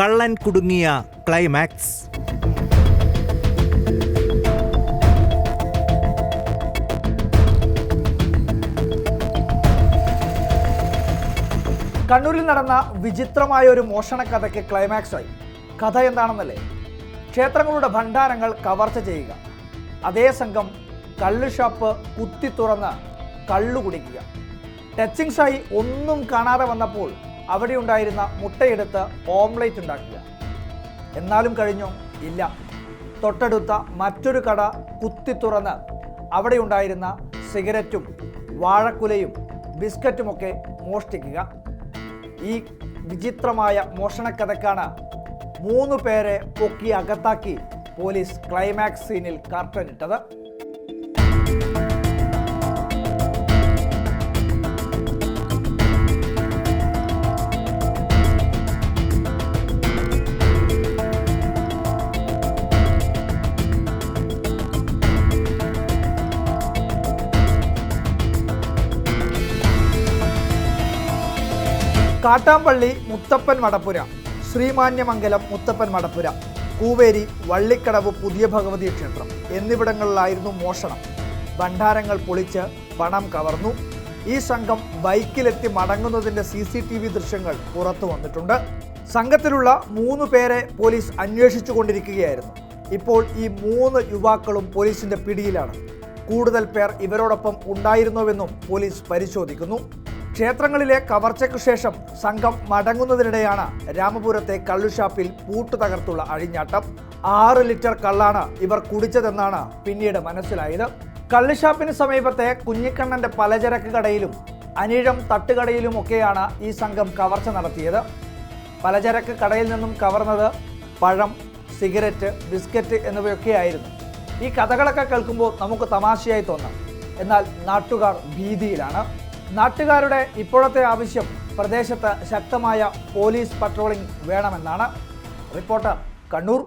കള്ളൻ കുടുങ്ങിയ ക്ലൈമാക്സ് കണ്ണൂരിൽ നടന്ന വിചിത്രമായ ഒരു മോഷണ കഥയ്ക്ക് ക്ലൈമാക്സ് ആയി. കഥ എന്താണെന്നല്ലേ? ക്ഷേത്രങ്ങളുടെ ഭണ്ഡാരങ്ങൾ കവർച്ച ചെയ്യുക. അതേ സംഘം കള്ള് ഷോപ്പ് കുത്തി തുറന്ന് കള്ളു കുടിക്കുക. ടച്ചിങ്സായി ഒന്നും കാണാതെ വന്നപ്പോൾ അവിടെ ഉണ്ടായിരുന്ന മുട്ടയെടുത്ത് ഓംലേറ്റ് ഉണ്ടാക്കുക. എന്നാലും കഴിഞ്ഞോ? ഇല്ല. തൊട്ടടുത്ത മറ്റൊരു കട കുത്തി തുറന്ന് അവിടെ ഉണ്ടായിരുന്ന സിഗരറ്റും വാഴക്കുലയും ബിസ്ക്കറ്റുമൊക്കെ മോഷ്ടിക്കുക. ഈ വിചിത്രമായ മോഷണക്കഥക്കാണ് മൂന്ന് പേരെ പൊക്കി അകത്താക്കി പോലീസ് ക്ലൈമാക്സ് സീനിൽ കർട്ടനിട്ടത് കാട്ടാമ്പള്ളി മുത്തപ്പൻ മടപ്പുര ശ്രീമാന്യമംഗലം മുത്തപ്പൻ മടപ്പുര കൂവേരി വള്ളിക്കടവ് പുതിയ ഭഗവതി ക്ഷേത്രം എന്നിവിടങ്ങളിലായിരുന്നു മോഷണം. ഭണ്ഡാരങ്ങൾ പൊളിച്ച് പണം കവർന്നു. ഈ സംഘം ബൈക്കിലെത്തി മടങ്ങുന്നതിന്റെ സി സി ടി വി ദൃശ്യങ്ങൾ പുറത്തു വന്നിട്ടുണ്ട്. സംഘത്തിലുള്ള മൂന്ന് പേരെ പോലീസ് അന്വേഷിച്ചു കൊണ്ടിരിക്കുകയായിരുന്നു. ഇപ്പോൾ ഈ മൂന്ന് യുവാക്കളും പോലീസിന്റെ പിടിയിലാണ്. കൂടുതൽ പേർ ഇവരോടൊപ്പം ഉണ്ടായിരുന്നുവെന്നും പോലീസ് പരിശോധിക്കുന്നു. ക്ഷേത്രങ്ങളിലെ കവർച്ചയ്ക്കു ശേഷം സംഘം മടങ്ങുന്നതിനിടെയാണ് രാമപുരത്തെ കള്ളുഷാപ്പിൽ പൂട്ടു തകർത്തുള്ള അഴിഞ്ഞാട്ടം. ആറ് ലിറ്റർ കള്ളാണ് ഇവർ കുടിച്ചതെന്നാണ് പിന്നീട് മനസ്സിലായത്. കള്ളുഷാപ്പിന് സമീപത്തെ കുഞ്ഞിക്കണ്ണന്റെ പലചരക്ക് കടയിലും അനിഴം തട്ടുകടയിലും ഒക്കെയാണ് ഈ സംഘം കവർച്ച നടത്തിയത്. പലചരക്ക് കടയിൽ നിന്നും കവർന്നത് പഴം സിഗരറ്റ് ബിസ്ക്കറ്റ് എന്നിവയൊക്കെയായിരുന്നു. ഈ കഥകളൊക്കെ കേൾക്കുമ്പോൾ നമുക്ക് തമാശയായി തോന്നാം. എന്നാൽ നാട്ടുകാർ ഭീതിയിലാണ്. നാട്ടുകാരുടെ ഇപ്പോഴത്തെ ആവശ്യം പ്രദേശത്ത് ശക്തമായ പോലീസ് പട്രോളിംഗ് വേണമെന്നാണ് റിപ്പോർട്ടർ കണ്ണൂർ.